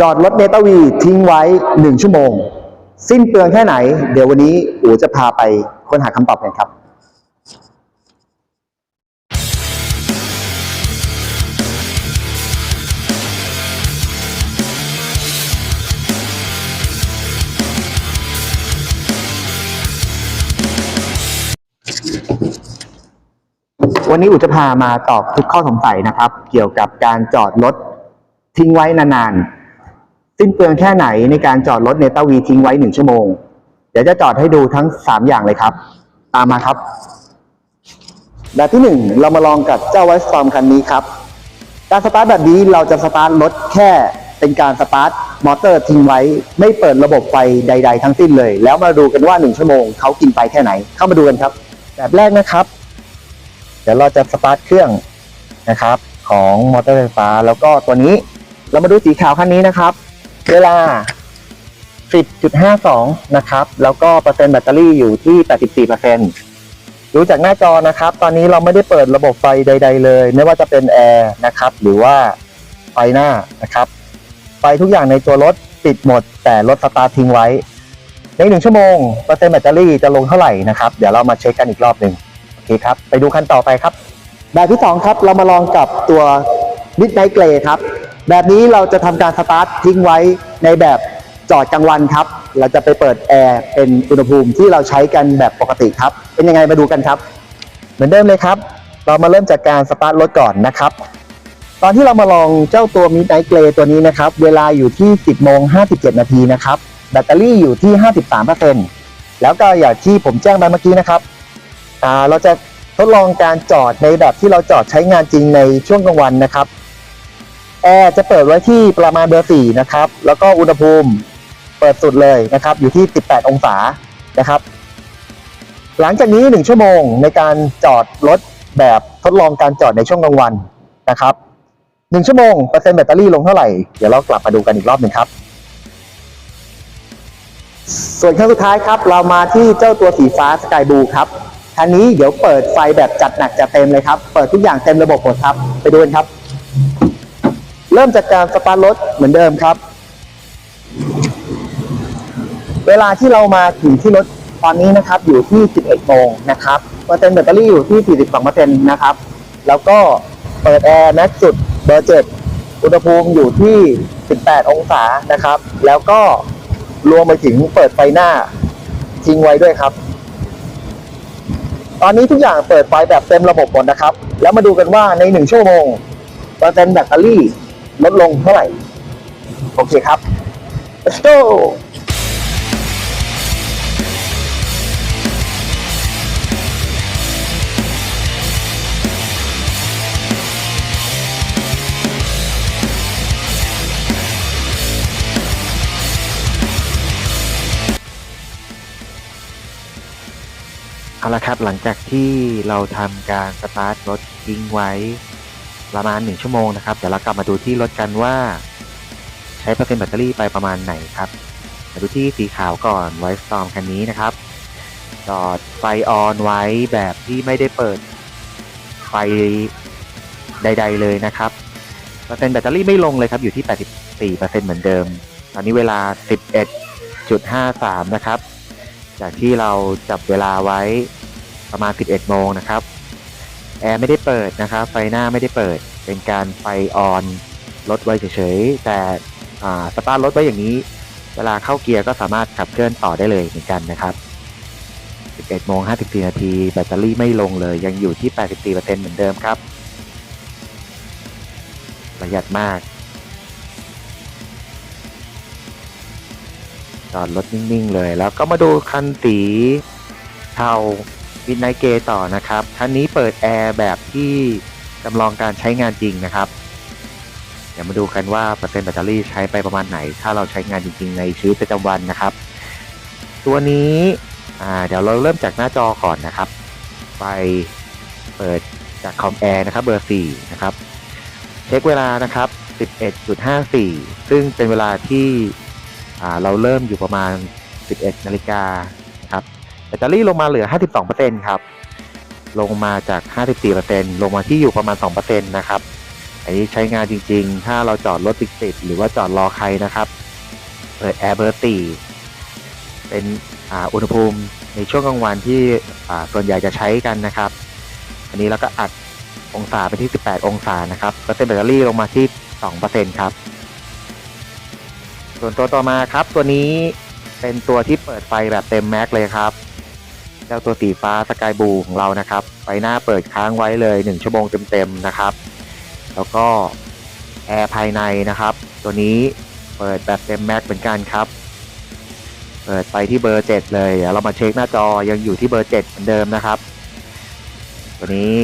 จอดรถเนตวีทิ้งไว้1ชั่วโมง สิ้นเปลืองแค่ไหน เดี๋ยววันนี้อู๋จะพาไปค้นหาคำตอบกันครับ วันนี้อุจะพามาตอบทุกข้อสงสัยนะครับ เกี่ยวกับการจอดรถทิ้งไว้นานๆ สิ้นเปลืองแค่ไหนในการจอดรถเนต้าวีทิ้งไว้หนึ่งชั่วโมง เดี๋ยวจะจอดให้ดูทั้งสามอย่างเลยครับ ตามมาครับ แบบที่หนึ่งเรามาลองกับเจ้าไวสตอมคันนี้ครับ การสตาร์ทแบบนี้เราจะสตาร์ทรถแค่เป็นการสตาร์ทมอเตอร์ทิ้งไว้ ไม่เปิดระบบไฟใด ๆ ทั้งสิ้นเลย แล้วมาดูกันว่าหนึ่งชั่วโมงเขากินไปแค่ไหน เข้ามาดูกันครับ แบบแรกนะครับ เดี๋ยวเราจะสตาร์ทเครื่องนะครับ ของมอเตอร์ไฟฟ้า แล้วก็ตัวนี้ เรามาดูสีขาวคันนี้นะครับ เวลา 10.52 นะครับ แล้วก็เปอร์เซ็นต์แบตเตอรี่อยู่ที่ 84%ดูจากหน้าจอนะครับ ตอนนี้เราไม่ได้เปิดระบบไฟใด ๆ เลย ไม่ว่าจะเป็นแอร์นะครับ หรือว่าไฟหน้านะครับ ไฟทุกอย่างในตัวรถปิดหมด แต่รถสตาร์ททิ้งไว้ ในหนึ่งชั่วโมงเปอร์เซ็นต์แบตเตอรี่จะลงเท่าไหร่นะครับ เดี๋ยวเรามาเช็คกันอีกรอบหนึ่งโอเคครับ ไปดูคันต่อไปครับ แบบที่ 2 ครับ เรามาลองกับตัว Midnight Grey ครับ แบบนี้เราจะทำการสตาร์ททิ้งไว้ในแบบจอดกลางวันครับ เราจะไปเปิดแอร์เป็นอุณหภูมิที่เราใช้กันแบบปกติครับ เป็นยังไงมาดูกันครับ เหมือนเดิมเลยครับ เรามาเริ่มจากการสตาร์ทรถก่อนนะครับ ตอนที่เรามาลองเจ้าตัว Midnight Grey ตัวนี้นะครับ เวลาอยู่ที่ 10โมง57 นาทีนะครับ แบตเตอรี่อยู่ที่ 53%แล้วก็อย่างที่ผมแจ้งไปเมื่อกี้นะครับเราจะทดลองการจอดในแบบที่เราจอดใช้งานจริงในช่วงกลางวันนะครับ แอร์จะเปิดไว้ที่ประมาณเบอร์สี่นะครับ แล้วก็อุณหภูมิเปิดสุดเลยนะครับ อยู่ที่ 18 องศานะครับ หลังจากนี้ 1 ชั่วโมงในการจอดรถแบบทดลองการจอดในช่วงกลางวันนะครับ 1 ชั่วโมงเปอร์เซ็นต์แบตเตอรี่ลงเท่าไหร่ เดี๋ยวเรากลับมาดูกันอีกรอบหนึ่งครับ ส่วนครั้งสุดท้ายครับ เรามาที่เจ้าตัวสีฟ้าสกายบูครับคันนี้เดี๋ยวเปิดไฟแบบจัดหนักจัดเต็มเลยครับ เปิดทุกอย่างเต็มระบบหมดครับ ไปดูกันครับ เริ่มจากการสตาร์ทรถเหมือนเดิมครับ เวลาที่เรามาถึงที่รถตอนนี้นะครับอยู่ที่ 11โมงนะครับเปอร์เซ็นต์แบตเตอรี่อยู่ที่ 42%นต์นะครับ แล้วก็เปิดแอร์แม็กซ์สุดเบอร์7อุณหภูมิอยู่ที่ 18 องศานะครับ แล้วก็รวมไปถึงเปิดไฟหน้าทิ้งไว้ด้วยครับ ตอนนี้ทุกอย่างเปิดไฟแบบเต็มระบบหมดนะครับ แล้วมาดูกันว่าในหนึ่งชั่วโมงเปอร์เซ็นต์แบตเตอรี่ ลดลงเท่าไหร่ โอเคครับ let's go เอาละครับหลังจากที่เราทำการสตาร์ทรถทิ้งไว้ ประมาณหนึ่งชั่วโมงนะครับ เดี๋ยวเรากลับมาดูที่รถกันว่า ใช้เปอร์เซ็นต์แบตเตอรี่ไปประมาณไหนครับมาดูที่สีขาวก่อนไวสตอมคันนี้นะครับ จอดไฟออนไว้แบบที่ไม่ได้เปิดไฟใด ๆ เลยนะครับเปอร์เซ็นต์แบตเตอรี่ไม่ลงเลยครับอยู่ที่ 84%เหมือนเดิม ตอนนี้เวลา 11.53 นะครับ จากที่เราจับเวลาไว้ประมาณ 11 โมงนะครับ แอร์ไม่ได้เปิดนะครับ ไฟหน้าไม่ได้เปิด เป็นการไฟออนรถไว้เฉยๆ แต่อ่าสตาร์ทรถไว้อย่างนี้ เวลาเข้าเกียร์ก็สามารถขับเคลื่อนต่อได้เลยเหมือนกันนะครับ 11โมง54นาทีแบตเตอรี่ไม่ลงเลย ยังอยู่ที่ 84%เหมือนเดิมครับ ประหยัดมาก จอดรถนิ่งๆเลย แล้วก็มาดูคันสีเทา วินไนเกต่อนะครับคันนี้เปิดแอร์แบบที่จำลองการใช้งานจริงนะครับเดี๋ยวมาดูกันว่าเปอร์เซ็นต์แบตเตอรี่ใช้ไปประมาณไหน ถ้าเราใช้งานจริงๆ ในชีวิตประจำวันนะครับ ตัวนี้เดี๋ยวเราเริ่มจากหน้าจอก่อนนะครับ ไปเปิดจากคอมแอร์นะครับเบอร์ 4 นะครับ เช็คเวลานะครับ 11.54 ซึ่งเป็นเวลาที่เราเริ่มอยู่ประมาณ 11นาฬิกา แบตเตอรี่ลงมาเหลือ 52%ครับ ลงมาจาก 54%ลงมาที่อยู่ประมาณ 2%นะครับ อันนี้ใช้งานจริงๆ ถ้าเราจอดรถติดๆหรือว่าจอดรอใครนะครับเปิดแอร์เบอร์ตีเป็นอุณหภูมิในช่วงกลางวันที่ส่วนใหญ่จะใช้กันนะครับ อันนี้เราก็อัดองศาไปที่ 18 องศานะครับเปอร์เซ็นต์แบตเตอรี่ลงมาที่ 2%ครับ ส่วนตัวต่อมาครับ ตัวนี้เป็นตัวที่เปิดไฟแบบเต็มแม็กเลยครับ เจ้าตัวสีฟ้าสกายบูของเรานะครับไฟหน้าเปิดค้างไว้เลย 1 ชั่วโมงเต็มๆนะครับ แล้วก็แอร์ภายในนะครับ ตัวนี้เปิดแบบเต็มแม็กเหมือนกันครับ เปิดไปที่เบอร์ 7 เลยเดี๋ยวเรามาเช็คหน้าจอยังอยู่ที่เบอร์ 7 เหมือนเดิมนะครับ ตัวนี้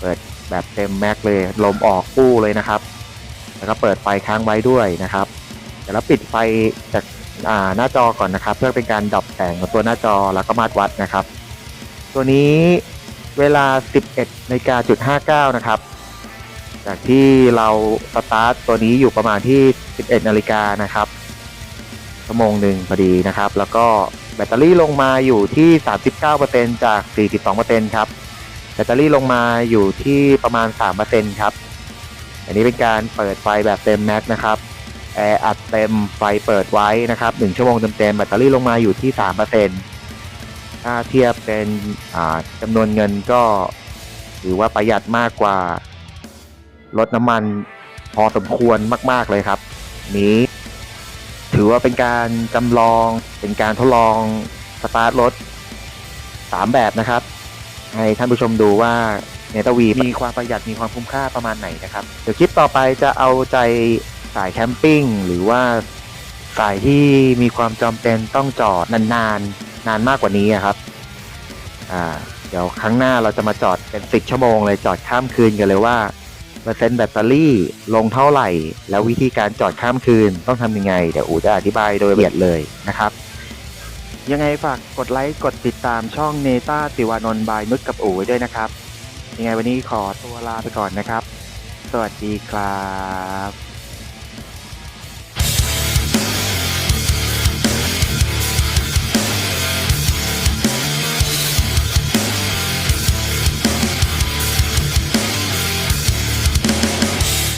เปิดแบบเต็มแม็กเลยลมออกปู้เลยนะครับ แล้วก็เปิดไฟค้างไว้ด้วยนะครับ เดี๋ยวเราปิดไฟจาก หน้าจอก่อนนะครับ เพื่อเป็นการดับแสงของตัวหน้าจอแล้วก็มาตรวัดนะครับ ตัวนี้เวลา 11นาฬิกาจุด59นะครับ จากที่เราสตาร์ทตัวนี้อยู่ประมาณที่ 11นาฬิกานะครับชั่วโมงหนึ่งพอดีนะครับ แล้วก็แบตเตอรี่ลงมาอยู่ที่ 39%จาก 42%ครับแบตเตอรี่ลงมาอยู่ที่ประมาณ 3%ครับ อันนี้เป็นการเปิดไฟแบบเต็มแม็กนะครับ แอร์อัดเต็มไฟเปิดไว้นะครับ1ชั่วโมงเต็มๆแบตเตอรี่ลงมาอยู่ที่3%ถ้าเทียบเป็นจำนวนเงินก็ถือว่าประหยัดมากกว่าลดน้ำมันพอสมควรมาก ๆ เลยครับ นี้ ถือว่าเป็นการจำลองเป็นการทดลองสตาร์ทรถ 3 แบบนะครับ ให้ท่านผู้ชมดูว่าเนตวีมีความประหยัดมีความคุ้มค่าประมาณไหนนะครับ เดี๋ยวคลิปต่อไปจะเอาใจ สายแคมปิ้งหรือว่าสายที่มีความจำเป็นต้องจอดนานๆนานมากกว่านี้ครับ อ่า เดี๋ยวครั้งหน้าเราจะมาจอดเป็นสิบชั่วโมงเลยจอดข้ามคืนกันเลยว่าเปอร์เซ็นต์แบตเตอรี่ลงเท่าไหร่ แล้ววิธีการจอดข้ามคืนต้องทำยังไง เดี๋ยวอูจะอธิบายโดยละเอียดเลยนะครับ ยังไงฝากกดไลค์กดติดตามช่องเนต้าติวานนท์บายนุชกับอูไว้ด้วยนะครับ ยังไงวันนี้ขอตัวลาไปก่อนนะครับ สวัสดีครับ